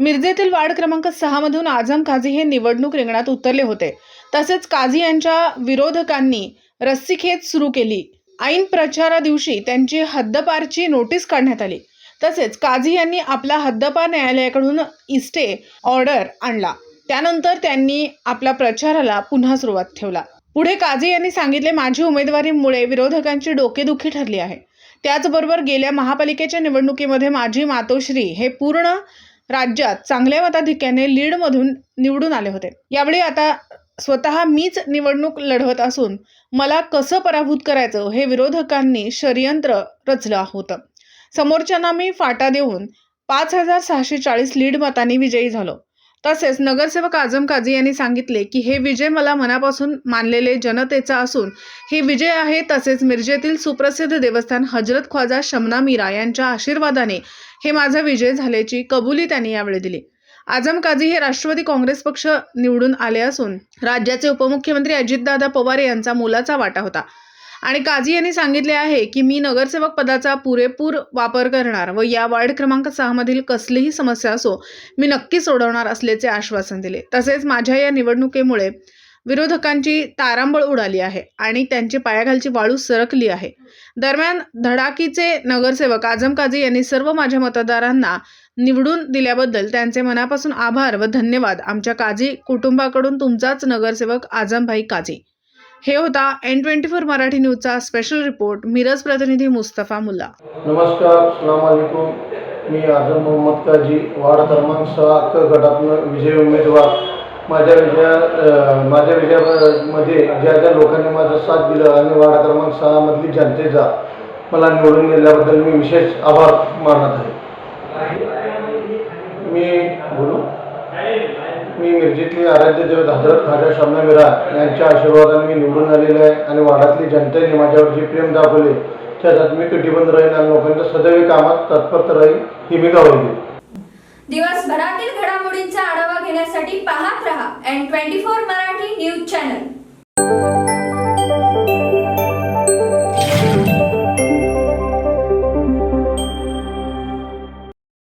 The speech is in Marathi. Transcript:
मिरजेतील वार्ड क्रमांक सहा मधून आझम काझी हे निवडणूक रिंगणात उतरले होते. तसेच काझी यांच्या विरोधकांनी रस्सीखेच सुरू केली. ऐन प्रचारा दिवशी त्यांची हद्दपारची नोटीस काढण्यात आली. तसेच काझी यांनी आपला हद्दपार न्यायालयाकडून इस्टे ऑर्डर आणला. त्यानंतर त्यांनी आपल्या प्रचाराला पुन्हा सुरुवात ठेवला. पुढे काझी यांनी सांगितले माझी उमेदवारीमुळे विरोधकांची डोकेदुखी ठरली आहे. त्याचबरोबर गेल्या महापालिकेच्या निवडणुकीमध्ये माझी मातोश्री हे पूर्ण राज्यात चांगल्या मताधिक्याने लीडमधून निवडून आले होते. यावेळी आता स्वतः मीच निवडणूक लढवत असून मला कसं पराभूत करायचं हे विरोधकांनी षडयंत्र रचलं होतं. समोरच्यांना मी फाटा देऊन पाच हजार सहाशे चाळीस लीड मतांनी विजयी झालो. तसेच नगरसेवक आझम काझी यांनी सांगितले की हे विजय मला मनापासून मानलेले जनतेचा असून हे विजय आहे तसेच मिरजेतील सुप्रसिद्ध देवस्थान हजरत ख्वाजा शमना मीरा यांच्या आशीर्वादाने हे माझा विजय झाल्याची कबुली त्यांनी यावेळी दिली. आझम काझी हे राष्ट्रवादी काँग्रेस पक्ष निवडून आले असून राज्याचे उपमुख्यमंत्री अजितदादा पवार यांचा मोलाचा वाटा होता. आणि काझी यांनी सांगितले आहे की मी नगरसेवक पदाचा पुरेपूर वापर करणार व या वार्ड क्रमांक सहामधील कसलीही समस्या असो मी नक्की सोडवणार असल्याचे आश्वासन दिले. तसेच माझ्या या निवडणुकीमुळे विरोधकांची तारांबळ उडाली आहे आणि त्यांची पायाखालची वाळू सरकली आहे. दरम्यान धडाकीचे नगरसेवक आझम काझी यांनी सर्व माझ्या मतदारांना निवडून दिल्याबद्दल त्यांचे मनापासून आभार व धन्यवाद. आमच्या काझी कुटुंबाकडून तुमचाच नगरसेवक आझमभाई काझी. हे होता एन ट्वेंटी फोर मराठी न्यूजचा स्पेशल रिपोर्ट मिरज प्रतिनिधी मुस्तफा मुल्ला. नमस्कार सलाम मी आझम मोहम्मद काजी वार्ड क्रमांक सहा क गटातून विजय उमेदवार. माझ्या विजया माझ्या विजयामध्ये ज्या ज्या लोकांनी माझा साथ दिला आणि वार्ड क्रमांक सहामधली जनतेचा मला निवडून दिल्याबद्दल मी विशेष आभार मानत आहे. मी बोलू? मी मिरजेतली आराध्य देवत हजरत खाजा शामना मिरा यांच्या आशीर्वादाने मी निवडून आलेलो आहे आणि वाडातली जनतेने माझ्यावर जे प्रेम दाखवले त्याच्यात मी कटिबंध राहील आणि लोकांच्या सदैव कामात तत्परत राहील ही मी गावली दिवसभरातील घडामोडींचा आढावा घेण्यासाठी पाहत रहा एन ट्वेंटी फोर